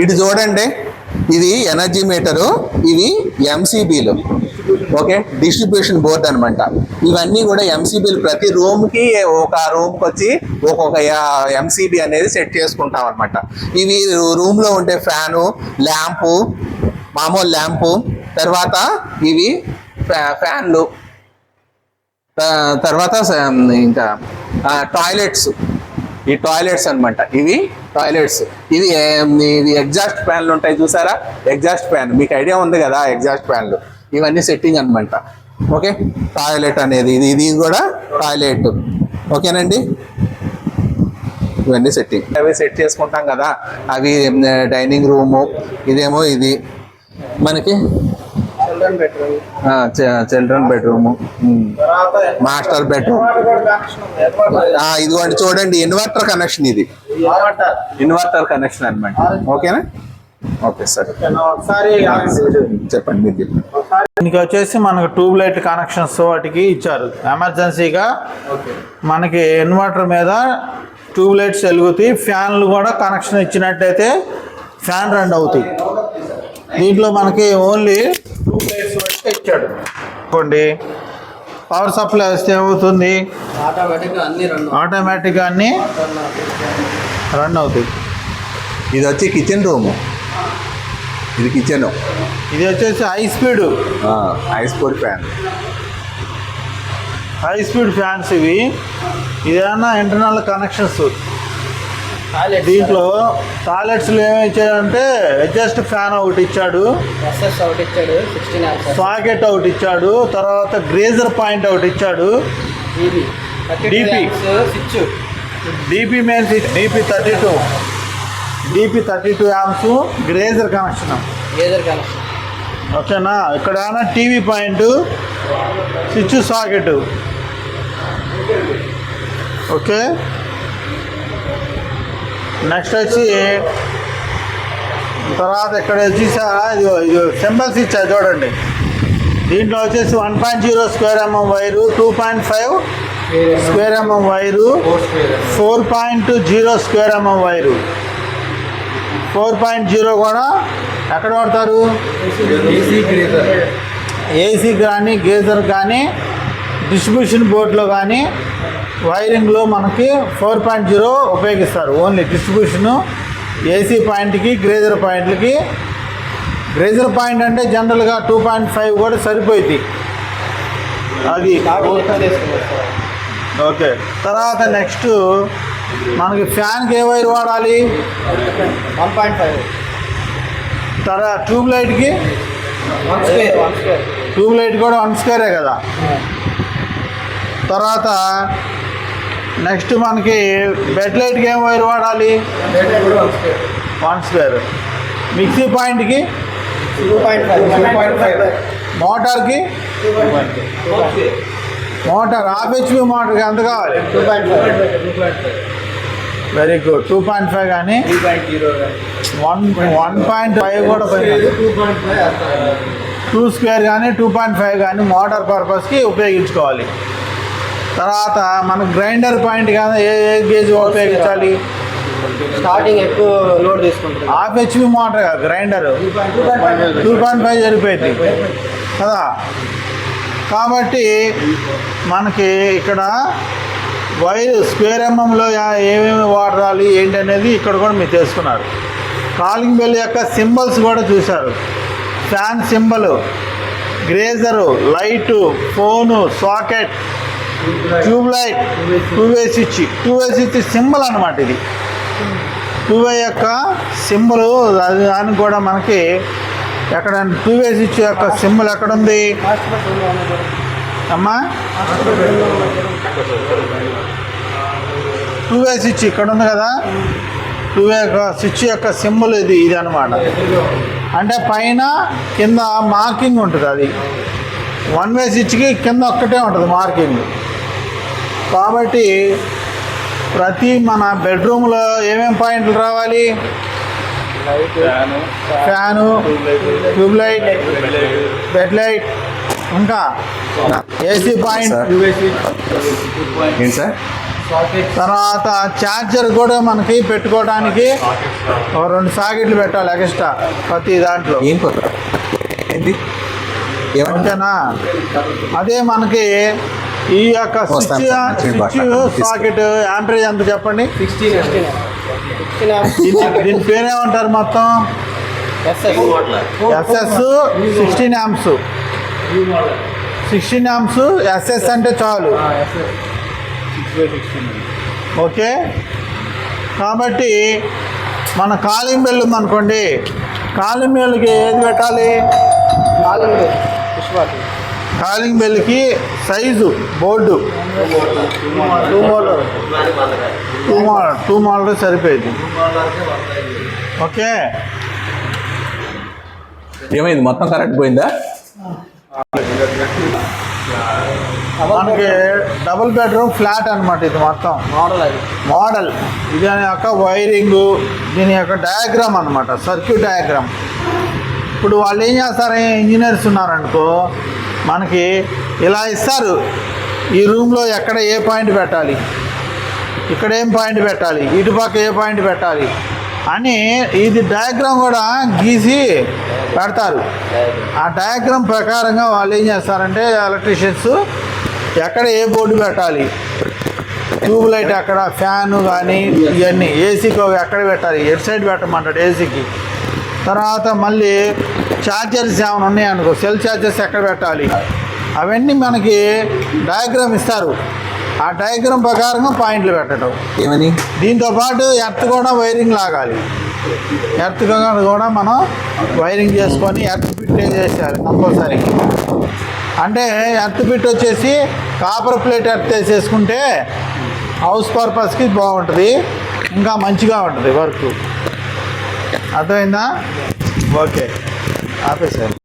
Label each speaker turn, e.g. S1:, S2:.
S1: ఇటు చూడండి. ఇది ఎనర్జీ మీటరు ఇవి ఎంసీబీలు ఓకే? డిస్ట్రిబ్యూషన్ బోర్డ్ అనమాట ఇవన్నీ కూడా ఎంసీబీలు ప్రతి రూమ్కి ఒక రూమ్కి వచ్చి ఒక్కొక్క ఎంసీబీ అనేది సెట్ చేసుకుంటాం అనమాట ఇవి రూమ్లో ఉండే ఫ్యాను ల్యాంపు మామూలు ల్యాంపు. తర్వాత ఇవి ఫ్యా- ఫ్యాన్లు. తర్వాత ఇంకా టాయిలెట్స్. ఈ టాయిలెట్స్ అనమాట ఇవి టాయిలెట్స్ ఇవి ఇది ఎగ్జాస్ట్ ఫ్యాన్లు ఉంటాయి చూసారా? ఎగ్జాస్ట్ ఫ్యాన్ మీకు ఐడియా ఉంది కదా ఎగ్జాస్ట్ ఫ్యాన్లు ఇవన్నీ సెట్టింగ్ అనమాట ఓకే టాయిలెట్ అనేది ఇది ఇది కూడా టాయిలెట్ ఓకేనండి ఇవన్నీ సెట్టింగ్ అవి సెట్ చేసుకుంటాం కదా. అవి డైనింగ్ రూము ఇదేమో ఇది. మనకి
S2: చిల్డ్రన్ బెడ్రూమ్
S1: మాస్టర్ బెడ్రూమ్ ఇదిగోండి చూడండి ఇన్వర్టర్ కనెక్షన్ ఇది. ఇన్వర్టర్ కనెక్షన్ అన్నమాట. ఓకేనా? Okay sir.
S2: ఒకసారి
S1: చెప్పండి మీరు చెప్పండి.
S3: దీనికి వచ్చేసి మనకు ట్యూబ్ లైట్ కనెక్షన్స్ వాటికి ఇచ్చారు. ఎమర్జెన్సీగా మనకి ఇన్వర్టర్ మీద ట్యూబ్ లైట్స్ వెలుగుతాయి. ఫ్యాన్లు కూడా కనెక్షన్ ఇచ్చినట్టయితే ఫ్యాన్ రన్ అవుతాయి. దీంట్లో మనకి ఓన్లీ వరకు ఇచ్చాడు. అనుకోండి పవర్ సప్లై వస్తే ఏమవుతుంది?
S2: ఆటోమేటిక్గా అన్ని రెండు
S3: ఆటోమేటిక్గా అన్నీ రన్ అవుతాయి.
S1: ఇది వచ్చి కిచెన్ రూము ఇది కిచెన్
S3: ఇది వచ్చేసి హై స్పీడ్
S1: ఐస్ పొడి ఫ్యాన్
S3: హై స్పీడ్ ఫ్యాన్స్ ఇవి. ఇదేమన్నా ఇంటర్నల్ కనెక్షన్స్ దీంట్లో టాయిలెట్స్లో ఏమి ఇచ్చాడంటే అడ్జస్ట్ ఫ్యాన్ ఒకటి ఇచ్చాడు.
S2: ఒకటి
S3: సాకెట్ ఒకటి ఇచ్చాడు. తర్వాత గ్రేజర్ పాయింట్ ఒకటి ఇచ్చాడు.
S2: Thirty
S3: DP.
S2: Switch
S3: DP main DP thirty two DP thirty two amps geyser connection
S2: either connection
S3: ఓకేనా? ఇక్కడ TV point switch socket okay? Next వచ్చి తర్వాత ఇక్కడ వచ్చేసారా ఇది ఇది సింబల్స్ ఇచ్చారు చూడండి. దీంట్లో వచ్చేసి one point zero square MM wire two point five square MM wire four point zero square MM wire. Four point zero కూడా ఎక్కడ వాడతారు? ఏసీ కానీ గేజర్ కానీ డిస్ట్రిబ్యూషన్ బోర్డులో కానీ వైరింగ్లో మనకి ఫోర్ పాయింట్ జీరో ఉపయోగిస్తారు. ఓన్లీ డిస్ట్రిబ్యూషను ఏసీ పాయింట్కి గ్రేజర్ పాయింట్లకి. గ్రేజర్ పాయింట్ అంటే జనరల్గా టూ పాయింట్ ఫైవ్ కూడా సరిపోయింది అది ఓకే. తర్వాత నెక్స్ట్ మనకి ఫ్యాన్కి ఏ వైర్ వాడాలి?
S2: వన్ పాయింట్ ఫైవ్
S3: తర్వాత ట్యూబ్ లైట్కి? ట్యూబ్ లైట్ కూడా వన్ స్క్వేరే కదా. తర్వాత నెక్స్ట్ మనకి బెడ్ లైట్కి ఏం వైర్ వాడాలి?
S2: వన్ స్క్వేర్
S3: మిక్సీ పాయింట్కి మోటార్కి మోటార్ హాఫ్ హెచ్పి మోటార్కి ఎంత కావాలి
S2: two point five
S3: very good two point five కానీ? వన్ వన్ పాయింట్ ఫైవ్ కూడా
S2: టూ
S3: స్క్వేర్ కానీ టూ పాయింట్ ఫైవ్ కానీ మోటార్ పర్పస్కి ఉపయోగించుకోవాలి. తర్వాత మనకు గ్రైండర్ పాయింట్ కానీ ఏ ఏ గేజ్ ఉపయోగించాలి?
S2: స్టార్టింగ్ ఎక్కువ లోడ్ తీసుకుంటుంది.
S3: Half HP motor grinder. Two point five సరిపోయింది కదా? కాబట్టి మనకి ఇక్కడ వైర్ స్క్వేర్ ఎంఎంలో ఏమేమి వాడాలి ఏంటి అనేది ఇక్కడ కూడా మీరు తెలుసుకున్నారు. కాలింగ్ బెల్ యొక్క సింబల్స్ కూడా చూశారు. Fan symbol geyser light phone socket tube light two way switch two way switch symbol అనమాట ఇది. టూ వే యొక్క సింబల్ అది దానికి కూడా మనకి ఎక్కడ టూ వే స్విచ్ యొక్క సింబల్ ఎక్కడ ఉంది అమ్మా? టూ వే స్విచ్ ఇక్కడ ఉంది కదా? టూ వే యొక్క స్విచ్ యొక్క సింబల్ ఇది ఇది అనమాట అంటే పైన కింద మార్కింగ్ ఉంటుంది అది. వన్ వే స్విచ్కి కింద ఒక్కటే ఉంటుంది మార్కింగ్. కాబట్టి ప్రతి మన బెడ్రూమ్లో ఏమేం పాయింట్లు రావాలి? Fan tube light bed light ఇంకా ఏసీ పాయింట్. తర్వాత ఛార్జర్ కూడా మనకి పెట్టుకోవడానికి ఒక రెండు సాకెట్లు పెట్టాలి ఎక్స్ట్రా ప్రతి దాంట్లో. అంతేనా అదే మనకి ఈ యొక్క. సాకెట్ యాంపరేజ్ ఎంత చెప్పండి? దీని పేరేమంటారు మొత్తం? SS sixteen amps sixteen amps SS అంటే చాలు. ఓకే? కాబట్టి మన కాలింగ్ బెల్ ఉందనుకోండి కాలింగ్ బెల్కి ఏది పెట్టాలి?
S2: కాలింగ్ పుష్పాటి
S3: calling బెల్కి size board.
S2: Two model
S3: two model two model సరిపోయింది. ఓకే
S1: ఏమైంది? మొత్తం కరెక్ట్ పోయిందా?
S3: మనకి డబుల్ బెడ్రూమ్ ఫ్లాట్ అనమాట ఇది మొత్తం.
S2: మోడల్ అది.
S3: మోడల్ ఇది యొక్క వైరింగ్ దీని యొక్క డయాగ్రామ్ అనమాట సర్క్యూట్ డయాగ్రామ్ ఇప్పుడు వాళ్ళు ఏం చేస్తారు ఇంజనీర్స్ ఉన్నారనుకో మనకి ఇలా ఇస్తారు. ఈ రూమ్లో ఎక్కడ ఏ పాయింట్ పెట్టాలి? ఇక్కడ ఏం పాయింట్ పెట్టాలి? ఇటుపక్క ఏ పాయింట్ పెట్టాలి? అని ఇది డయాగ్రామ్ కూడా గీసి పెడతారు. ఆ డయాగ్రామ్ ప్రకారంగా వాళ్ళు ఏం చేస్తారంటే ఎలక్ట్రీషియన్స్ ఎక్కడ ఏ బోర్డు పెట్టాలి? ట్యూబ్ లైట్ అక్కడ ఫ్యాన్ కానీ ఇవన్నీ ఏసీకి ఎక్కడ పెట్టాలి? ఎటు సైడ్ పెట్టమంటాడు ఏసీకి? తర్వాత మళ్ళీ ఛార్జర్స్ ఏమైనా ఉన్నాయనుకో సెల్ ఛార్జర్స్ ఎక్కడ పెట్టాలి? అవన్నీ మనకి డయాగ్రామ్ ఇస్తారు. ఆ డయాగ్రామ్ ప్రకారంగా పాయింట్లు పెట్టడం
S1: ఏమని?
S3: దీంతో పాటు ఎర్త్ కూడా వైరింగ్ లాగాలి. ఎర్త్ కూడా మనం వైరింగ్ చేసుకొని ఎర్త్ ఫిట్ చేసేయాలి కంపల్సరీ అంటే ఎర్త్ ఫిట్ వచ్చేసి కాపర్ ప్లేట్ ఎర్త్ వేసేసుకుంటే హౌస్ పర్పస్కి బాగుంటుంది ఇంకా మంచిగా ఉంటుంది వర్క్ అర్థమైందా? ఓకే ఆపేసారు